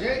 అజయ్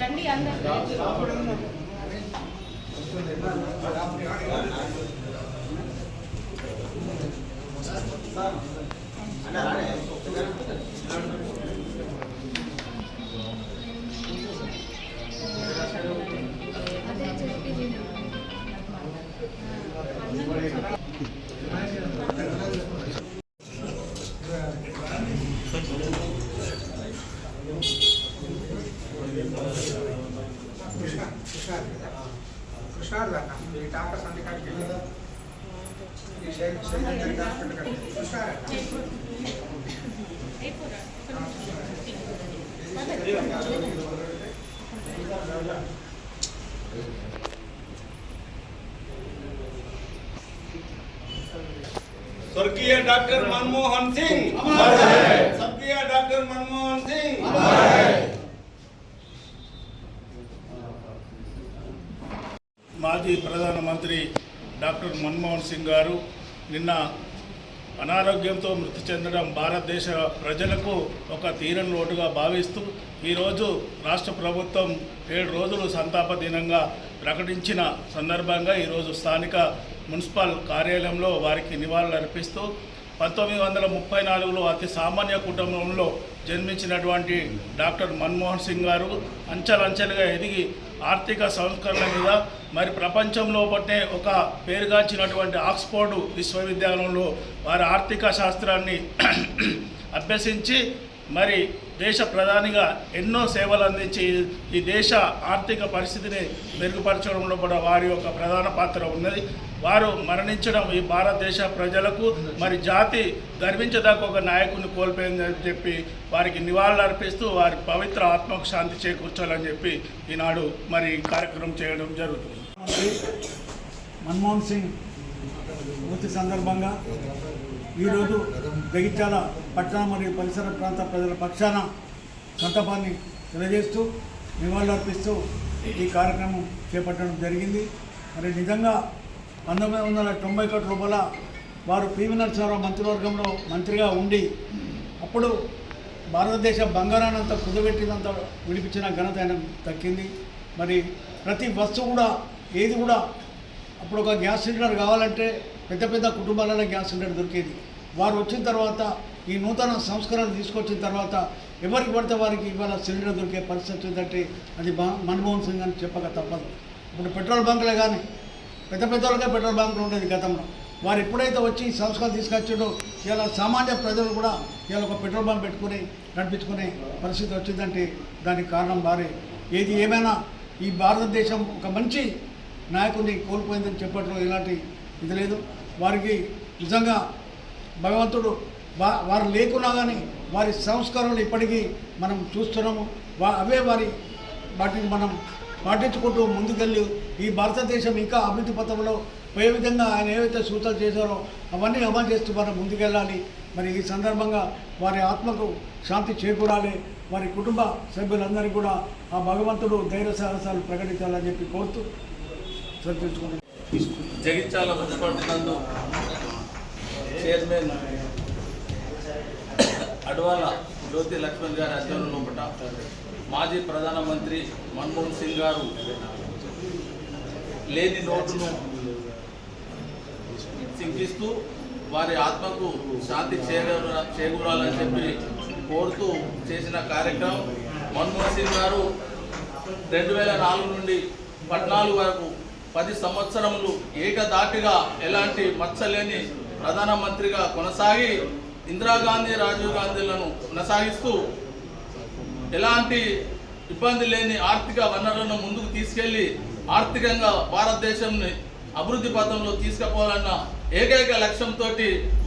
రండి అందరూ అదే स्वर्गीय डॉक्टर मनमोहन सिंह स्वर्गीय डॉक्टर मनमोहन सिंह మాజీ ప్రధానమంత్రి డాక్టర్ మన్మోహన్ సింగ్ గారు నిన్న అనారోగ్యంతో మృతి చెందడం భారతదేశ ప్రజలకు ఒక తీరని లోటుగా భావిస్తూ ఈరోజు రాష్ట్ర ప్రభుత్వం ఏడు రోజులు సంతాప దినంగా ప్రకటించిన సందర్భంగా ఈరోజు స్థానిక మున్సిపల్ కార్యాలయంలో వారికి నివాళులర్పిస్తూ పంతొమ్మిది వందల ముప్పై నాలుగులో అతి సామాన్య కుటుంబంలో జన్మించినటువంటి డాక్టర్ మన్మోహన్ సింగ్ గారు అంచెలంచెలుగా ఎదిగి ఆర్థిక సంస్కరణ మీద మరి ప్రపంచంలో పట్టే ఒక పేరుగాంచినటువంటి ఆక్స్ఫోర్డ్ విశ్వవిద్యాలయంలో వారి ఆర్థిక శాస్త్రాన్ని అభ్యసించి మరి దేశ ప్రధానిగా ఎన్నో సేవలు అందించి ఈ దేశ ఆర్థిక పరిస్థితిని మెరుగుపరచడంలో కూడా వారి యొక్క ప్రధాన పాత్ర ఉన్నది. వారు మరణించడం ఈ భారతదేశ ప్రజలకు మరి జాతి గర్వించదాకా ఒక నాయకుని కోల్పోయిందని చెప్పి వారికి నివాళులు అర్పిస్తూ వారి పవిత్ర ఆత్మకు శాంతి చేకూర్చాలని చెప్పి ఈనాడు మరి కార్యక్రమం చేయడం జరుగుతుంది. మన్మోహన్ సింగ్ సందర్భంగా ఈరోజు జగిత్యాల పట్టణ మరియు పరిసర ప్రాంత ప్రజల పక్షాన సంతాపాన్ని తెలియజేస్తూ నివాళులర్పిస్తూ ఈ కార్యక్రమం చేపట్టడం జరిగింది. మరి నిజంగా పంతొమ్మిది వందల తొంభై ఒకటి రూపాయల వారు పివి నరసింహారావు మంత్రివర్గంలో మంత్రిగా ఉండి అప్పుడు భారతదేశ బంగారానంతా కుదబెట్టినంత విడిపించిన ఘనత ఆయన దక్కింది. మరి ప్రతి వస్తువు కూడా ఏది కూడా అప్పుడు ఒక గ్యాస్ సిలిండర్ కావాలంటే పెద్ద పెద్ద కుటుంబాలలో గ్యాస్ సిలిండర్ దొరికేది. వారు వచ్చిన తర్వాత ఈ నూతన సంస్కరణ తీసుకొచ్చిన తర్వాత ఎవరికి పడితే వారికి ఇవాళ సిలిండర్ దొరికే పరిస్థితి వచ్చిందంటే అది మన్మోహన్ సింగ్ అని చెప్పక తప్పదు. ఇప్పుడు పెట్రోల్ బంకులే కానీ పెద్ద పెద్ద వాళ్ళకే పెట్రోల్ బంకులు ఉండేది గతంలో. వారు ఎప్పుడైతే వచ్చి సంస్కరణ తీసుకొచ్చాడో ఇలా సామాన్య ప్రజలు కూడా ఇలా ఒక పెట్రోల్ బంక్ పెట్టుకుని నడిపించుకునే పరిస్థితి వచ్చిందంటే దానికి కారణం వారే. ఏది ఏమైనా ఈ భారతదేశం ఒక మంచి నాయకుడిని కోల్పోయిందని చెప్పడంలో ఇలాంటి ఇది లేదు. వారికి నిజంగా భగవంతుడు వా వారు లేకున్నా కానీ వారి సంస్కారాలు ఇప్పటికీ మనం చూస్తున్నాము. వా అవే వారి వాటిని మనం పాటించుకుంటూ ముందుకెళ్ళి ఈ భారతదేశం ఇంకా అభివృద్ధి పథంలో ఏ విధంగా ఆయన ఏవైతే సూచనలు చేశారో అవన్నీ అమలు చేస్తూ మనం ముందుకెళ్ళాలి. మరి ఈ సందర్భంగా వారి ఆత్మకు శాంతి చేకూరాలి. వారి కుటుంబ సభ్యులందరికీ కూడా ఆ భగవంతుడు ధైర్య సాహసాలు ప్రకటించాలని చెప్పి కోరుతూ చర్చించుకుంటున్నాం జగిత్యాల మున్సిపాలిటీ చైర్మన్ అడ్వాల జ్యోతి లక్ష్మణ్ గారి అధ్యయనం లోపల మాజీ ప్రధానమంత్రి మన్మోహన్ సింగ్ గారు లేని నోటును చింతిస్తూ వారి ఆత్మకు శాంతి చేకూరాలని చెప్పి కోరుతూ చేసిన కార్యక్రమం. మన్మోహన్ సింగ్ గారు రెండు వేల నాలుగు నుండి పద్నాలుగు వరకు పది సంవత్సరములు ఏకదాటిగా ఎలాంటి మచ్చలేని ప్రధానమంత్రిగా కొనసాగి ఇందిరాగాంధీ రాజీవ్ గాంధీలను కొనసాగిస్తూ ఎలాంటి ఇబ్బంది లేని ఆర్థిక వనరులను ముందుకు తీసుకెళ్ళి ఆర్థికంగా భారతదేశంని అభివృద్ధి పథంలో తీసుకుపోవాలన్న ఏకైక లక్ష్యంతో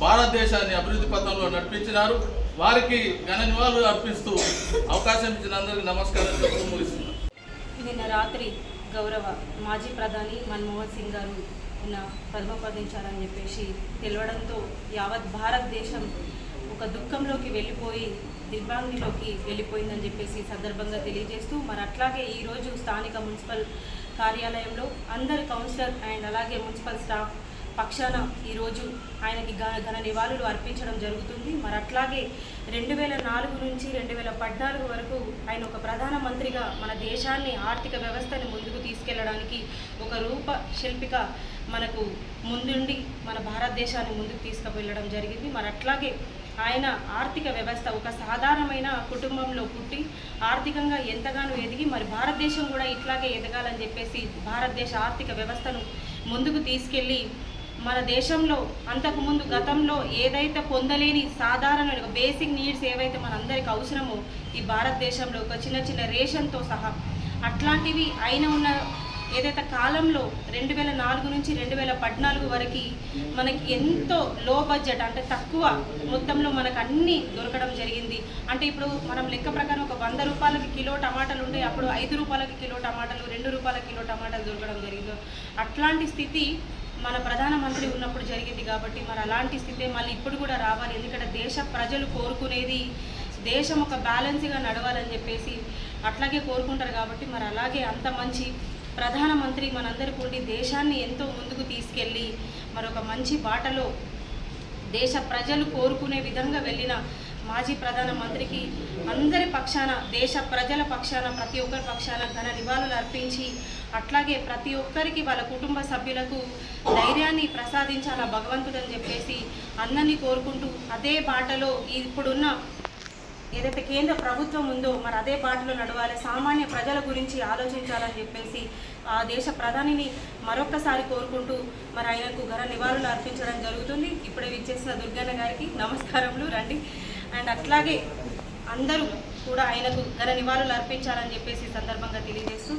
భారతదేశాన్ని అభివృద్ధి పథంలో నడిపించినారు. వారికి ఘన నివాళులు అర్పిస్తూ అవకాశం ఇచ్చిన అందరికీ నమస్కారం చెప్తూ ముగిస్తున్నాను. నిన్న రాత్రి గౌరవ మాజీ ప్రధాని మన్మోహన్ సింగ్ గారు ఉన్న పద్మపదించారని చెప్పేసి తెలవడంతో యావత్ భారతదేశం ఒక దుఃఖంలోకి వెళ్ళిపోయి దిగ్భాంగిలోకి వెళ్ళిపోయిందని చెప్పేసి సందర్భంగా తెలియజేస్తూ మరి అట్లాగే ఈరోజు స్థానిక మున్సిపల్ కార్యాలయంలో అందరి కౌన్సిలర్ అండ్ అలాగే మున్సిపల్ స్టాఫ్ పక్షాన ఈరోజు ఆయనకి ఘన ఘన నివాళులు అర్పించడం జరుగుతుంది. మరి అట్లాగే రెండు వేల నాలుగు నుంచి రెండు వేల పద్నాలుగు వరకు ఆయన ఒక ప్రధానమంత్రిగా మన దేశాన్ని ఆర్థిక వ్యవస్థని ముందుకు తీసుకెళ్ళడానికి ఒక రూప శిల్పిక మనకు ముందుండి మన భారతదేశాన్ని ముందుకు తీసుకువెళ్ళడం జరిగింది. మరి అట్లాగే ఆయన ఆర్థిక వ్యవస్థ ఒక సాధారణమైన కుటుంబంలో పుట్టి ఆర్థికంగా ఎంతగానో ఎదిగి మరి భారతదేశం కూడా ఇట్లాగే ఎదగాలని చెప్పేసి భారతదేశ ఆర్థిక వ్యవస్థను ముందుకు తీసుకెళ్ళి మన దేశంలో అంతకుముందు గతంలో ఏదైతే పొందలేని సాధారణ బేసిక్ నీడ్స్ ఏవైతే మనందరికి అవసరమో ఈ భారతదేశంలో ఒక చిన్న చిన్న రేషన్తో సహా అట్లాంటివి అయిన ఉన్న ఏదైతే కాలంలో రెండు వేల నాలుగు నుంచి రెండు వేల పద్నాలుగు వరకు మనకి ఎంతో లో బడ్జెట్ అంటే తక్కువ మొత్తంలో మనకు అన్నీ దొరకడం జరిగింది. అంటే ఇప్పుడు మనం లెక్క ప్రకారం ఒక వంద రూపాయలకి కిలో టమాటాలు ఉంటే అప్పుడు ఐదు రూపాయలకి కిలో టమాటాలు రెండు రూపాయల కిలో టమాటాలు దొరకడం జరిగింది. అట్లాంటి స్థితి మన ప్రధానమంత్రి ఉన్నప్పుడు జరిగింది కాబట్టి మరి అలాంటి స్థితి మళ్ళీ ఇప్పుడు కూడా రావాలి. ఎందుకంటే దేశ ప్రజలు కోరుకునేది దేశం ఒక బ్యాలెన్స్గా నడవాలని చెప్పేసి అట్లాగే కోరుకుంటారు కాబట్టి మరి అలాగే అంత మంచి ప్రధానమంత్రి మనందరికీ ఉండి దేశాన్ని ఎంతో ముందుకు తీసుకెళ్ళి మరొక మంచి బాటలో దేశ ప్రజలు కోరుకునే విధంగా వెళ్ళిన మాజీ ప్రధానమంత్రికి అందరి పక్షాన దేశ ప్రజల పక్షాన ప్రతి ఒక్కరి పక్షాన ఘన నివాళులు అర్పించి అట్లాగే ప్రతి ఒక్కరికి వాళ్ళ కుటుంబ సభ్యులకు ధైర్యాన్ని ప్రసాదించాల భగవంతుడు అని చెప్పేసి అందరినీ కోరుకుంటూ అదే బాటలో ఇప్పుడున్న ఏదైతే కేంద్ర ప్రభుత్వం ఉందో మరి అదే బాటలో నడవాలి సామాన్య ప్రజల గురించి ఆలోచించాలని చెప్పేసి ఆ దేశ ప్రధానిని మరొక్కసారి కోరుకుంటూ మరి ఆయనకు ఘన నివాళులు అర్పించడం జరుగుతుంది. ఇప్పుడే విచ్చేసిన దుర్గన్న గారికి నమస్కారములు. రండి. అండ్ అట్లాగే అందరూ కూడా ఆయనకు ఘన నివాళులు అర్పించాలని చెప్పేసి సందర్భంగా తెలియజేస్తూ